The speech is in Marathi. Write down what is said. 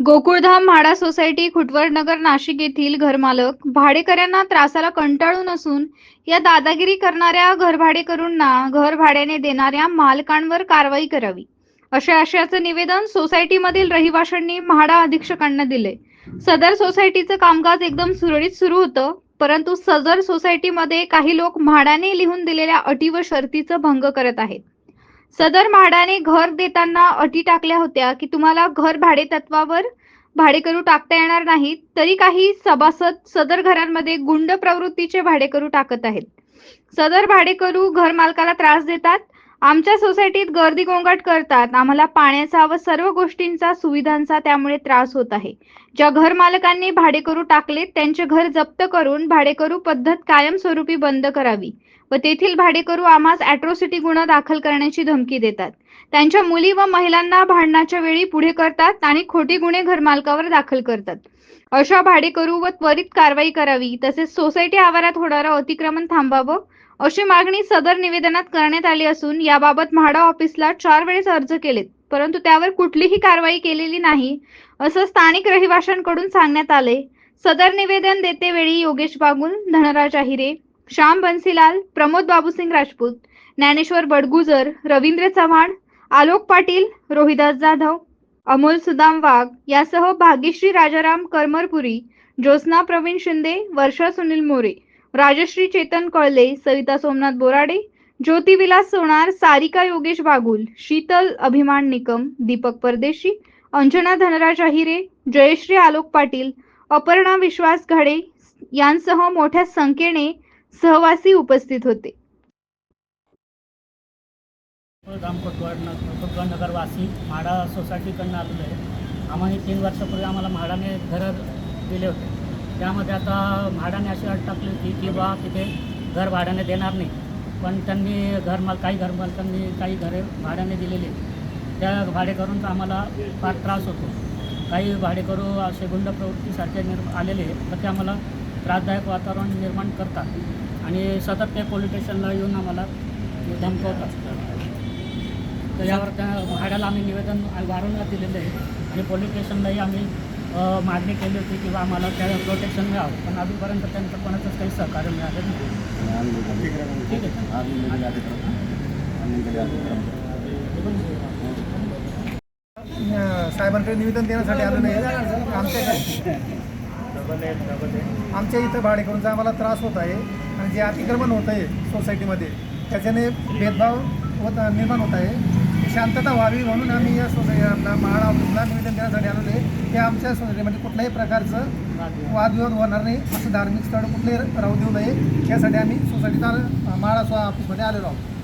गोकुळधाम म्हाडा सोसायटी खुटवडनगर नाशिक येथील घरमालक भाडेकऱ्यांना त्रासाला कंटाळून असून या दादागिरी करणाऱ्या घरभाडेकरूंना घर भाड्याने देणाऱ्या मालकांवर कारवाई करावी. अशा आशयाचं निवेदन सोसायटीमधील रहिवाशांनी म्हाडा अधीक्षकांना दिले सदर सोसायटीचं कामकाज एकदम सुरळीत सुरू होतं परंतु सदर सोसायटीमध्ये काही लोक म्हाडाने लिहून दिलेल्या अटी व शर्तीचं भंग करत आहेत. सदर म्हाडाने घर देताना अटी टाकल्या होत्या की तुम्हाला घर भाडे तत्वावर भाडेकरू टाकता येणार नाहीत तरी काही सभासद सदर घरांमध्ये गुंड प्रवृत्तीचे भाडेकरू टाकत आहेत. सदर भाडेकरू घर मालकाला त्रास देतात आमच्या सोसायटीत गर्दी गोंगाट करतात. आम्हाला पाण्याचा व सर्व गोष्टींचा सुविधांचा त्यामुळे त्रास होत आहे. ज्या घर मालकांनी भाडेकरू टाकलेत त्यांचे घर जप्त करून भाडेकरू पद्धत कायमस्वरूपी बंद करावी. व तेथील भाडेकरू आम्हास अॅट्रोसिटी गुन्हा दाखल करण्याची धमकी देतात. त्यांच्या मुली व महिलांना भांडणाच्या वेळी पुढे करतात आणि खोटी गुन्हे घरमालकावर दाखल करतात. अशा भाडेकरू व त्वरित कारवाई करावी. तसेच सोसायटी आवारात होणारं अतिक्रमण थांबावं अशी मागणी सदर निवेदनात करण्यात आली असून याबाबत म्हाडा ऑफिसला चार वेळेस अर्ज केलेत परंतु त्यावर कुठलीही कारवाई केलेली नाही असं स्थानिक रहिवाशांकडून सांगण्यात आले सदर निवेदन देते वेळी योगेश बागुल धनराज आहिरे श्याम बन्सीलाल प्रमोद बाबूसिंग राजपूत ज्ञानेश्वर बडगुजर रवींद्र चव्हाण आलोक पाटील रोहिदास जाधव अमोल सुदाम वाघ यासह भाग्यश्री राजाराम करमरपुरी ज्योत्स्ना प्रवीण शिंदे वर्षा सुनील मोरे राजश्री चेतन कळले सविता सोमनाथ बोराडे ज्योती विलास सोनार सारिका योगेश बागुल शीतल अभिमान निकम दीपक परदेशी अंजना धनराज अहिरे जयश्री आलोक पाटील अपर्णा विश्वास घाडे यांसह मोठ्या संख्येने सहवासी उपस्थित होते. नगरवासी म्हाडा सोसायटीकडनं आलेलो आहे. आम्हाला तीन वर्षापूर्वी आम्हाला म्हाडाने घर दिले होते. त्यामध्ये आता म्हाडाने अशी अट टाकली होती की बा तिथे घर भाड्याने देणार नाही. पण त्यांनी घरमाल काही घरमालकांनी काही घरे भाड्याने दिलेली त्या भाडेकरूंचा आम्हाला फार त्रास होतो. काही भाडेकरू असे गुंड प्रवृत्तीसारखे निर् आलेले तर ते आम्हाला त्रासदायक वातावरण निर्माण करतात आणि सतत ते पोलीस स्टेशनला येऊन आम्हाला धमकवतात. तर यावर त्या भाड्याला आम्ही निवेदन वारंवार दिलेलं आहे आणि पोलीस स्टेशनलाही आम्ही मागणी केली होती किंवा आम्हाला त्या प्रोटेक्शन मिळावं. पण अजूनपर्यंत त्यांचं कोणाचंच काही सहकार्य मिळालं नाही. ठीक आहे. साहेबांकडे निवेदन देण्यासाठी आलं नाही. आमच्या आमच्या इथं भाडेकरूंचा आम्हाला त्रास होत आहे. आणि जे अतिक्रमण होत आहे सोसायटीमध्ये त्याच्याने भेदभाव होत निर्माण होत आहे. शांतता व्हावी म्हणून आम्ही या सोसायटी आपला महाड ऑफिसला निवेदन देण्यासाठी की आमच्या सोसायटीमध्ये कुठल्याही प्रकारचं वादविवाद. होणार नाही. असं धार्मिक स्थळ कुठलंही राहू देऊ नये. यासाठी आम्ही सोसायटीचा महाड ऑफिसमध्ये आलेलो आहोत.